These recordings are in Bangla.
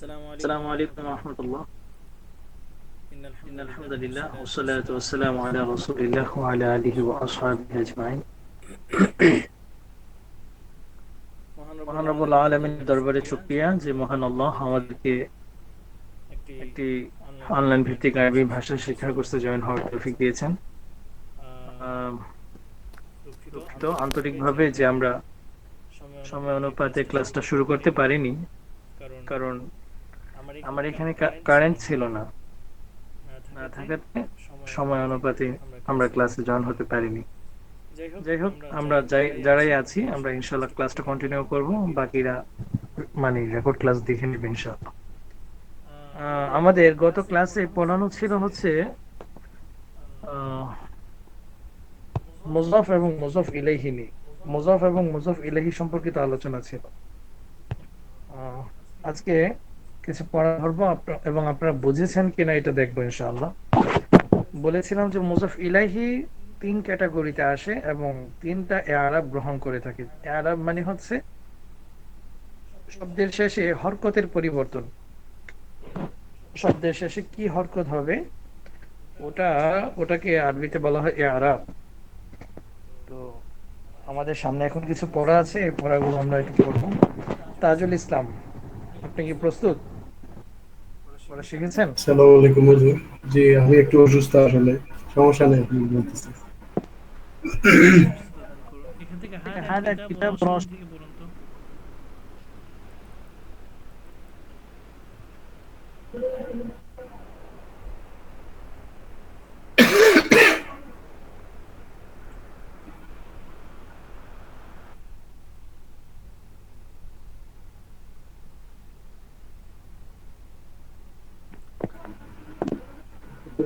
السلام السلام عليكم عليكم ورحمة الله إن إن الحمد الحمد لله والصلاة والصلاة والسلام على رسول الله وعلى آله وأصحابه أجمعين মহান রব্বুল আলমিনের দরবারে শুকরিয়া যে মহান আল্লাহ আমাদেরকে একটি একটি অনলাইন ভিত্তিক আরবি ভাষা শিক্ষা কোর্সে জয়েন হওয়ার তৌফিক দিয়েছেন আহ, দুঃখিত আন্তরিকভাবে যে আমরা সময় অনুপাতে ক্লাসটা শুরু করতে পারিনি কারণ আমার এখানে কারেন্ট ছিল না। না থাকাতে সময় অনুপাতে আমরা ক্লাসে জয়েন হতে পারিনি। যাই হোক আমরা যারাই আছি। আমরা ইনশাল্লাহ ক্লাসটা কন্টিনিউ করব। বাকিরা মানে রেকর্ড ক্লাস দেখে নেবে ইনশাল্লাহ আমাদের গত ক্লাসে পড়ানো ছিল হচ্ছে মুজফ এবং মুজফ ইলাইহি নিয়ে। মুজফ এবং মুজফ ইলাইহি সম্পর্কিত আলোচনা ছিল। আজকে কিছু পড়া ধরবো এবং আপনারা বুঝেছেন কিনা এটা দেখব ইনশাআল্লাহ। বলেছিলাম যে মুজফ ইলাইহি তিন ক্যাটাগরিতে আসে এবং তিনটা এআরাব গ্রহণ করে থাকে। এআরাব মানে হচ্ছে শব্দের শেষে হরকতের পরিবর্তন। শব্দের শেষে কি হরকত হবে? ওটা, ওটাকে আরবিতে বলা হয় এআরাব তো আমাদের সামনে এখন কিছু পড়া আছে, এই পড়াগুলো আমরা একটু পড়ব। তাজুল ইসলাম। আপনি কি প্রস্তুত? পড়া শিখেছেন? আসসালামু আলাইকুম হুজুর। জি আমি একটু অসুস্থ আসলে। সমস্যা নেই আপনি বলতেছেন। এখান থেকে হায়দার কিতাব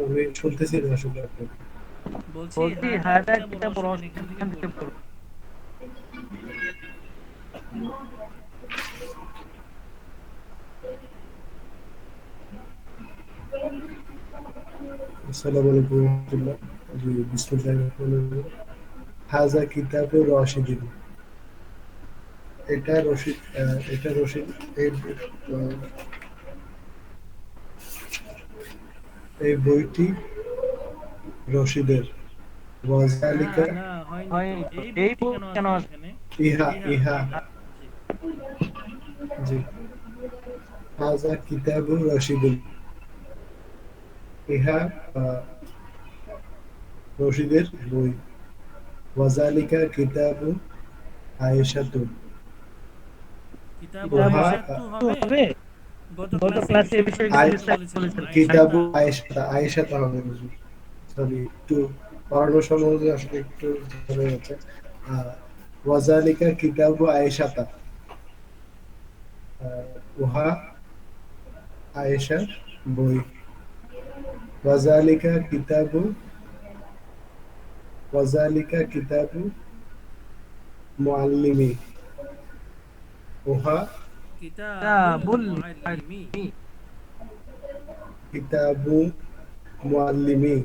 আমি শুনতেছি না আসলে আপনাকে বলছি বলছি হায়দার কিতাব রস- থেকে পড়ুন। আসসালামু আলাইকুম রহমতুল্লাহ। জি বিসমিল্লাহির রহমানির রহিম। হাজা কিতাবুর রশিদিন। এটা রশিদ আহ, এটা রশিদ এই বইটি রশিদের। ওয়াজালিকা। এই বই কেন? ইহা ইহা জি। হাজা কিতাবুর রশিদুন ইহা আহ, রশিদের বই। ওয়াজালিকা কিতাবু আয়েশাতু কিতাব আয়েশাতু হবে? গত ক্লাসে এই বিষয়ে। কিতাবু হুজুর সরি একটু পড়ানোর সময় আসলে একটু হয়ে যাচ্ছে ওয়াজালিকা কিতাবু আয়েশাতা। উহা আয়েশার বই। ওয়াজালিকা কিতাবু ওয়াজালিকা কিতাবু মুআল্লিমি। উহা কিতাবুল কিতাবুল মুআল্লিমি। কিতাবু মুআল্লিমি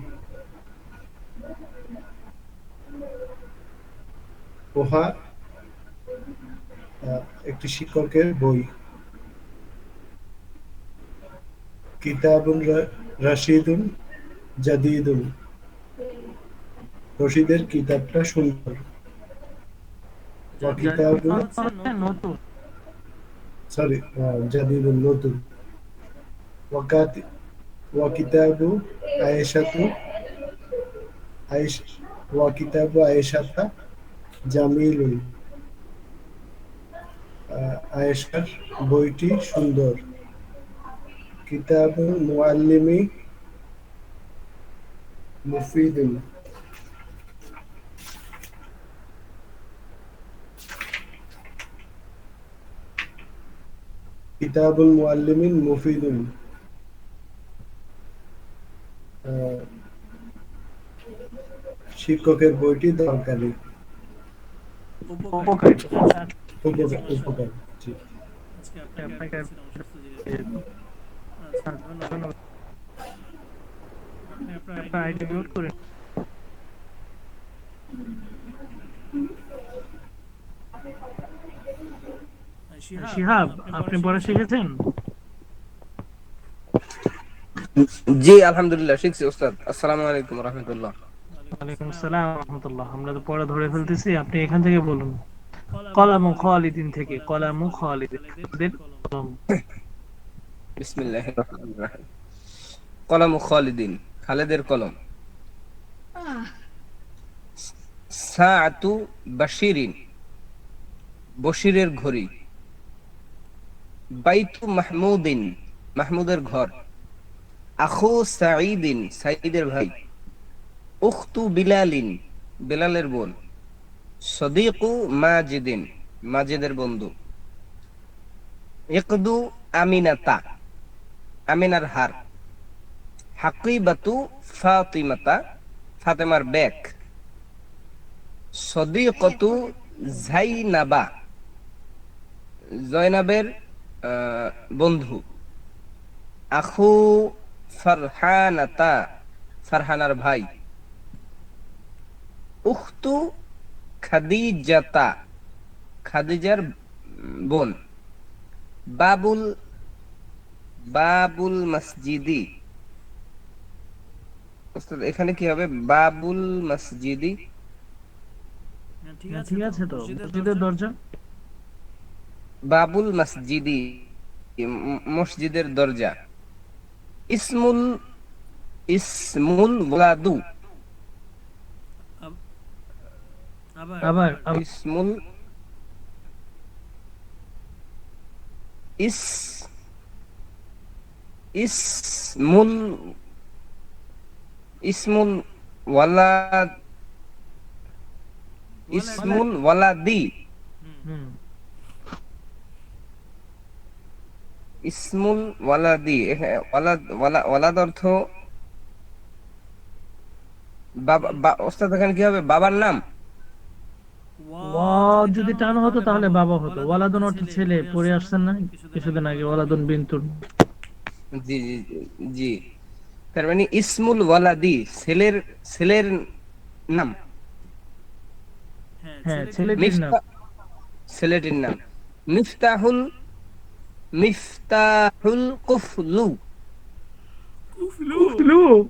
উহা একটি শিক্ষকের বই কিতাবুন রাশিদুন জাদিদুন রশিদের কিতাবটা সুন্দর কিতাবুন নতুন। ওয়াকাতি ওয়া কিতাবু আয়েশাতু আয়েশ ওয়া কিতাবু আয়েশাতা জামিলুন আহ, আয়েশার বইটি সুন্দর। কিতাবু মুআল্লিমি মুফিদুন কিতাবুল মুআল্লিমিন মুফিদুন। শিক্ষকের বইটি দরকারি। উপকার। উপকার জি আজকে আপনাকে আপনাকে আর বলছিলাম অসুস্থ যেহেতু। আচ্ছা, ধন্যবাদ। আপনি আপনার আপনার আইডি আইডি মিউট করে শিহাব, আপনি পড়া শিখেছেন? জি আলহামদুলিল্লাহ শিখছি ওস্তাদ। আসসালামু আলাইকুম রহমতুল্লাহ। ওয়ালাইকুম আসসালাম রহমতুল্লাহ। আমরা তো পড়া ধরে ফেলতেছি আপনি এখান থেকে বলুন। কলামু খালিদিন থেকে কলামু খালিদিন খালিদের কলম। বিসমিল্লাহ রহমান রাহিম। কলম খালিদিন খালেদের কলম। সাআতু বাশিরিন বশিরের ঘড়ি। বাইতু মাহমুদিন, মাহমুদের ঘর। আখু সাঈদিন, সাঈদের ভাই। উখতু বিলালিন, বিলালের বোন। সদিকু মাজিদিন, মাজিদের বন্ধু। ইকদু আমিনাতা, আমিনার হার। হাকিবাতু ফাতিমাতা, ফাতেমার ব্যাগ। সদিকতু জাইনাবা, জয়নাবের বন্ধু। আখু ফারহানাতা ফারহানার ভাই। উখতু খাদিজাতা খাদিজার বোন। বাবুল বাবুল মসজিদি। ওস্তাদ, এখানে কি হবে? বাবুল মসজিদি? হ্যাঁ, হ্যাঁ, ঠিক আছে তো। মসজিদের দরজা। বাবুল মসজিদি মসজিদের দরজা। ইসমুল ইসমুল ওয়ালাদু আবার ইসমুল ইস ইসমুল ইসমুল ওয়ালাদ ইসমুল ওয়ালাদি। হুম। ইসমুল ওয়ালাদি ওয়ালাদ অর্থ ওস্তাদ এখানে কি হবে? বাবার নাম? যদি টান হতো তাহলে বাবা হতো। ওয়ালাদন অর্থ ছেলে পড়ে আসছেন না? কিছুদিন আগে ওয়ালাদন জি জি জি তার মানে ইসমুল ওয়ালাদি ছেলের ছেলের নাম? হ্যাঁ ছেলেটির নাম। ছেলেটির নাম। মিফতাহুল মিফতাহুল কুফলু। কুফলু।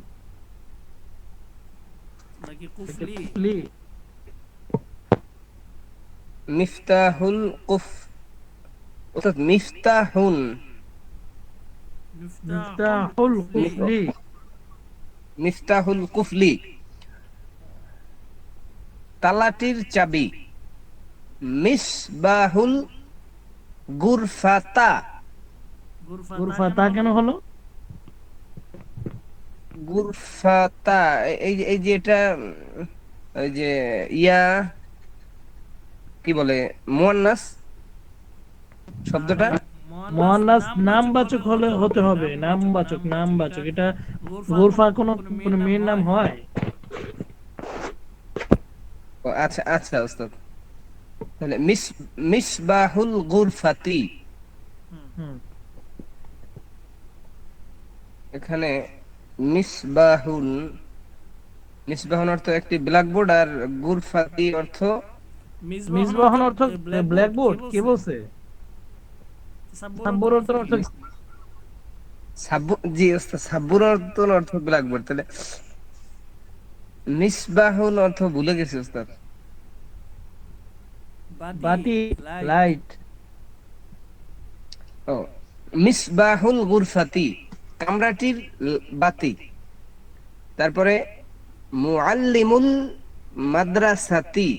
নাকি কুফলি? কুফলি। মিফতাহুল কুফ অর্থাৎ মিফতাহুন। মিফতাহুল কুফলি। মিফতাহুল কুফলি। তালাটির চাবি। মিসবাহুল গুরফাতা। গুরফা তা কেন হলো? গুরফাতা এই এই যে এটা ওই যে ইয়া কি বলে মুয়ান্নাস শব্দটা? মোহান্নাস নামবাচক হলে হতে হবে নামবাচক নামবাচক এটা গুরফা কোনো কোনো মেয়ের নাম হয়? ও, আচ্ছা আচ্ছা ওস্তাদ। তাহলে মিস মিসবাহুল গুরফাতি। হুম। এখানে মিসবাহুল মিসবাহুন অর্থ একটি ব্ল্যাকবোর্ড আর গুরফাতি অর্থ মিসবাহন অর্থ ব্ল্যাকবোর্ড কে বলছে? সাব্বর অর্থ অর্থ সাব্বু জি ওস্তাদ সাব্বুর অর্থ অর্থ ব্ল্যাকবোর্ড তাহলে মিসবাহুল অর্থ ভুলে গেছি ওস্তাদ। বাতি লাইট ও মিসবাহুল গুরফাতি। কামরাটির বাতি। তারপরে মুআল্লিমুল মাদ্রাসাতি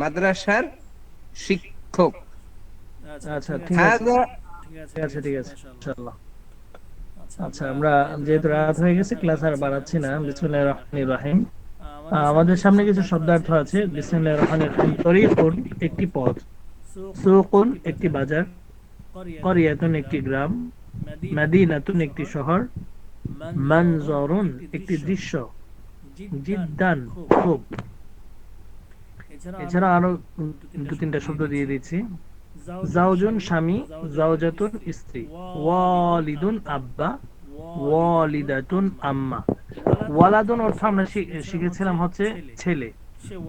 মাদ্রাসার শিক্ষক। আচ্ছা ঠিক আছে। ঠিক আছে ইনশাআল্লাহ। আচ্ছা আমরা যেহেতু রাত হয়ে গেছে ক্লাস আর বাড়াচ্ছি না। বিসমিল্লাহির রহমানির রহিম। আমাদের সামনে কিছু শব্দার্থ আছে। বিসমিল্লাহির রহমানির রহিম। তরিকুন একটি পথ সুকুন একটি বাজার। করিয়াতুন একটি গ্রাম। মাদিনাতুন একটি শহর। মানজরুন একটি দৃশ্য। জিদ্দান খুব। এছাড়া আরও দু তিনটা শব্দ দিয়ে দিচ্ছি জাউজুন স্বামী জাউজাতুন স্ত্রী। ওয়ালিদুন আব্বা, ওয়ালিদাতুন আম্মা। ওয়ালাদুন অর্থ আমরা শিখেছিলাম হচ্ছে ছেলে।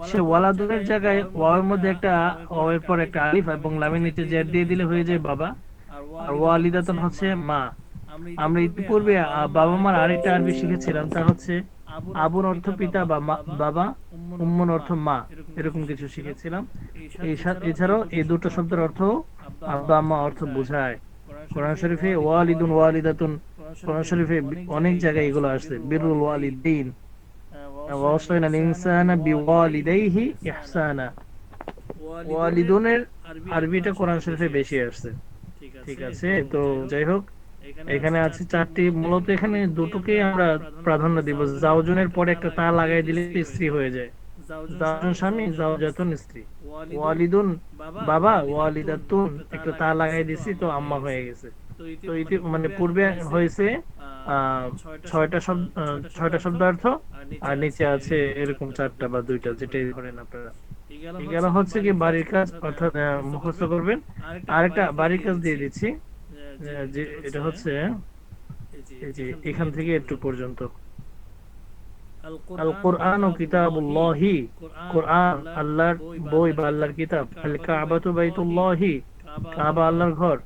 সে ওয়ালাদুনের জায়গায় ওয়াওয়ের মধ্যে একটা ওয়াওয়ের পর একটা আলিফ এবং লামের নিচে দিয়ে দিলে হয়ে যায় বাবা। আর ওয়ালিদাতুন হচ্ছে মা। আমরা ইতিপূর্বে বাবা মার আরেকটা আরবি শিখেছিলাম তা হচ্ছে আবুর অর্থ পিতা বা বাবা উম্মন অর্থ মা, এরকম কিছু শিখেছিলাম। এছাড়াও এই দুটো শব্দের অর্থ আব্বা আম্মা অর্থ বোঝায়। কোরআন শরীফে ওয়ালিদুন ওয়ালিদাতুন, কোরআন শরীফে অনেক জায়গায় এগুলো আসছে। বিরুল ওয়ালিদিন। ওয়াসাইনা ইনসানা বিওয়ালিদাইহি ইহসানা। ওয়ালিদুনের আরবিটা কোরআন শরীফে বেশি আসছে। ঠিক আছে তো যাই হোক এখানে আছে চারটি মূলত এখানে দুটোকে আমরা প্রাধান্য দিব। জাওজনের পরে একটা তা লাগাই দিলে স্ত্রী হয়ে যায়। জাওজন স্বামী জাওজাতুন স্ত্রী। ওয়ালিদুন বাবা ওয়ালিদাতুন একটা তা লাগাই দিছি তো আম্মা হয়ে গেছে। তো ইতি মানে পূর্বে হয়েছে আহ, ছয়টা শব্দ ছয়টা শব্দার্থ আর নিচে আছে এরকম চারটা বা দুইটা যেটাই ধরেন আপনারা। গেল হচ্ছে কি বাড়ির কাজ অর্থাৎ মুখস্থ করবেন। আরেকটা বাড়ির কাজ দিয়ে দিচ্ছি। যে এটা হচ্ছে এখান থেকে একটু পর্যন্ত। আল কোরআন ও কিতাবুল্লাহি। কোরআন আল্লাহর বই বা আল্লাহর কিতাব। আল কাবাতু বাইতুল্লাহি। কাবা আল্লাহর ঘর।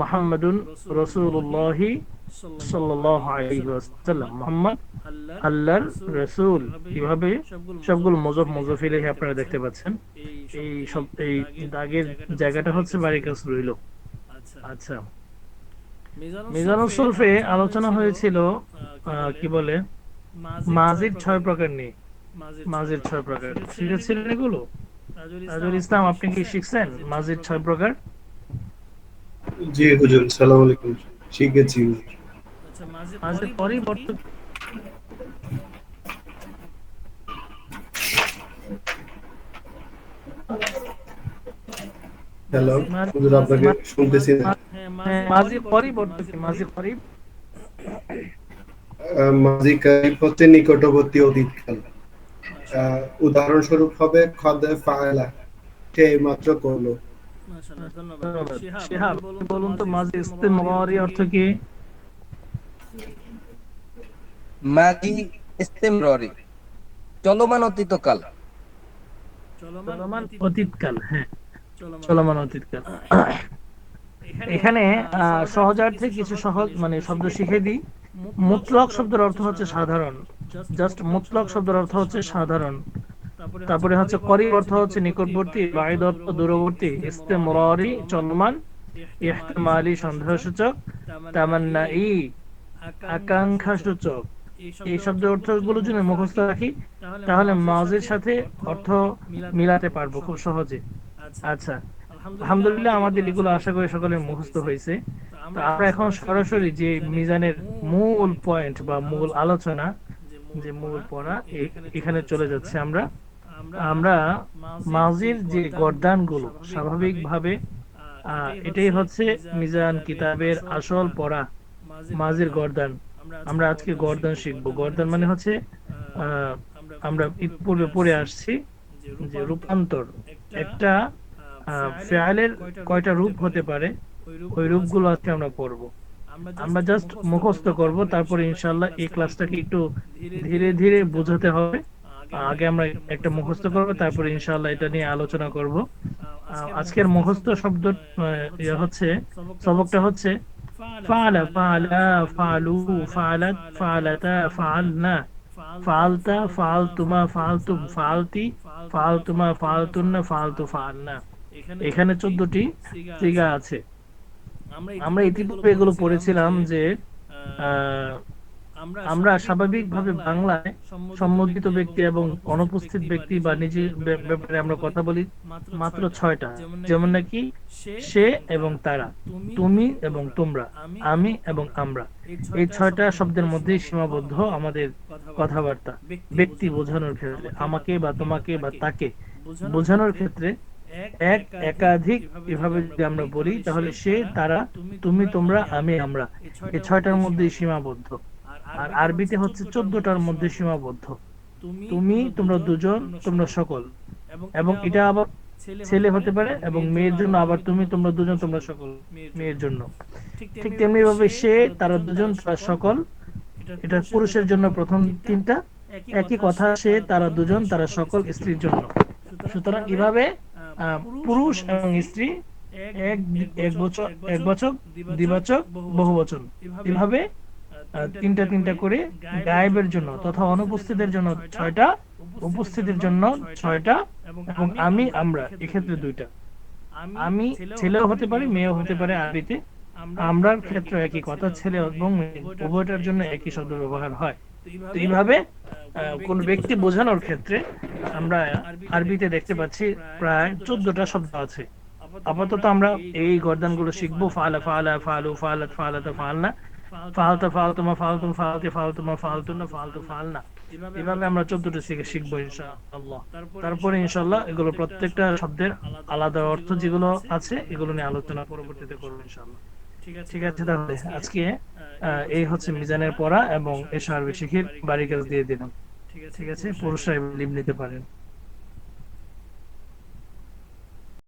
মুহাম্মাদুন রাসূলুল্লাহি সাল্লাল্লাহু আলাইহি ওয়াসাল্লাম। মুহাম্মদ আল্লাহর রাসূল। কীভাবে? সবগুলো মজফ মজফ আপনারা দেখতে পাচ্ছেন। এই সব, এই দাগের জায়গাটা হচ্ছে বাড়ির কাজ রইল আচ্ছা। আলোচনা হয়েছিল কি বলে? মাজির ছয় প্রকার নিয়ে। মাজির ছয় প্রকার। শিখেছিলেন এগুলো? ইসলাম, আপনি কি শিখছেন মাজির ছয় প্রকার? জি হুজুর সালাম আলাইকুম। পরিবর্তন হ্যালো হুজুর আপনাকে শুনতেছি না। হ্যাঁ, মাজির পরিবর্তন কি মাজির পরি আহ, কারিব হচ্ছে নিকটবর্তী অতীতকাল উদাহরণস্বরূপ হবে খদে ফায়লা। সে মাত্র করল। শিহাব বলুন তো ইস্তেমরারি অর্থ কি? মাজি ইস্তেমরারি চলমান অতীতকাল চলমান অতীতকাল হ্যাঁ। চলমান অতীতকাল এখানে আহ, সহজার্থে কিছু সহজ মানে শব্দ শিখে দিই। মুতলক শব্দের অর্থ হচ্ছে সাধারণ। জাস্ট মুতলক শব্দের অর্থ হচ্ছে সাধারণ। তারপরে হচ্ছে করিব অর্থ হচ্ছে নিকটবর্তী বায়দ অর্থ দূরবর্তী ইস্তেমরারি চলমান ইহতিমালি সন্দেহসূচক তামান্না ই আকাঙ্ক্ষা সূচক এই শব্দ অর্থগুলো যদি মুখস্থ রাখি তাহলে মাজির সাথে অর্থ মিলাতে পারব খুব সহজে। আচ্ছা আলহামদুলিল্লাহ আমাদের এগুলো আশা করি সকলের মুখস্থ হয়েছে। তো আমরা এখন সরাসরি যে মিজানের মূল পয়েন্ট বা মূল আলোচনা যে মূল পড়া এখানে চলে যাচ্ছে আমরা। আমরা মাজির যে গর্দানগুলো স্বাভাবিকভাবে আহ, এটাই হচ্ছে মিজান কিতাবের আসল পড়া মাজির গর্দান। আমরা আজকে গর্দান শিখব। গর্দান মানে হচ্ছে আমরা পূর্বে পড়ে আসছি যে রূপান্তর। একটা ফেয়ালের কয়টা রূপ হতে পারে ওই রূপগুলো আজকে আমরা পড়ব। আমরা জাস্ট মুখস্থ করব তারপরে ইনশাল্লাহ এই ক্লাসটাকে একটু ধীরে ধীরে বোঝাতে হবে। আগে আমরা একটা মুখস্থ করব তারপর ইনশাল্লাহ এটা নিয়ে আলোচনা করব। আজকের মুখস্থ শব্দ ইয়ে হচ্ছে সবকটা হচ্ছে ফালা ফালা ফালু ফালাত ফালাতা ফালনা ফালতা ফালতুমা ফালতুম ফালতি ফালতুমা ফালতুন্না ফালতু ফালনা। এখানে চোদ্দটি সিগা আছে। আমরা ইতিপূর্বে এগুলো পড়েছিলাম যে আহ, আমরা স্বাভাবিকভাবে বাংলায় সম্মোধিত ব্যক্তি এবং অনুপস্থিত ব্যক্তি বা নিজের ব্যাপারে আমরা কথা বলি মাত্র ছয়টা। যেমন নাকি সে এবং তারা। তুমি এবং তোমরা। আমি এবং আমরা। এই ছয়টা শব্দের মধ্যেই সীমাবদ্ধ আমাদের কথাবার্তা। ব্যক্তি বোঝানোর ক্ষেত্রে। আমাকে বা তোমাকে বা তাকে বোঝানোর ক্ষেত্রে এক একাধিক এভাবে যদি আমরা বলি তাহলে সে তারা তুমি তোমরা আমি আমরা। এই ছয়টার মধ্যেই সীমাবদ্ধ। আর আরবিতে হচ্ছে চোদ্দটার মধ্যে সীমাবদ্ধ। তুমি তোমরা দুজন তোমরা সকল। এবং এটা আবার ছেলে হতে পারে এবং মেয়ের জন্য আবার তুমি তোমরা দুজন তোমরা সকল মেয়ের জন্য। ঠিক তেমনি ভাবে সে তারা দুজন তারা সকল। এটা পুরুষের জন্য প্রথম তিনটা। একই কথা সে তারা দুজন তারা সকল স্ত্রীর জন্য। সুতরাং এভাবে পুরুষ এবং স্ত্রী এক এক বছর এক বছর দ্বিবাচক বহু বচন এভাবে তিনটা তিনটা করে গায়েবের জন্য তথা অনুপস্থিতের জন্য ছয়টা, উপস্থিতির জন্য ছয়টা এবং আমি, আমরা, এক্ষেত্রে দুইটা। আমি ছেলেও হতে পারি, মেয়েও হতে পারে আরবিতে। আমরার ক্ষেত্রে একই কথা, ছেলে এবং উভয়টার জন্য একই শব্দ ব্যবহার হয়। এইভাবে কোন ব্যক্তি বোঝানোর ক্ষেত্রে আমরা আরবিতে দেখতে পাচ্ছি প্রায় চোদ্দটা শব্দ আছে। আপাতত আমরা এই গর্দানগুলো শিখব, ফালা ফালা, ফালু ফালাত, ফালাতা, ফালনা। ফালতা ফালতুমা ফালতুম ফালতে ফালতুমা ফালতুনা ফালতু ফালনা এভাবে আমরা চোদ্দটা শিখে শিখব, ইনশাআল্লাহ। তারপরে, ইনশাআল্লাহ, এগুলো প্রত্যেকটা শব্দের আলাদা অর্থ যেগুলো আছে, এগুলো নিয়ে আলোচনা পরবর্তীতে করব, ইনশাআল্লাহ। ঠিক আছে তাহলে, আজকে এই হচ্ছে মিজানের পড়া এবং এসব আরবি শিখির বাড়ি কাজ দিয়ে দিলাম। ঠিক আছে পুরুষরা লিভ নিতে পারেন।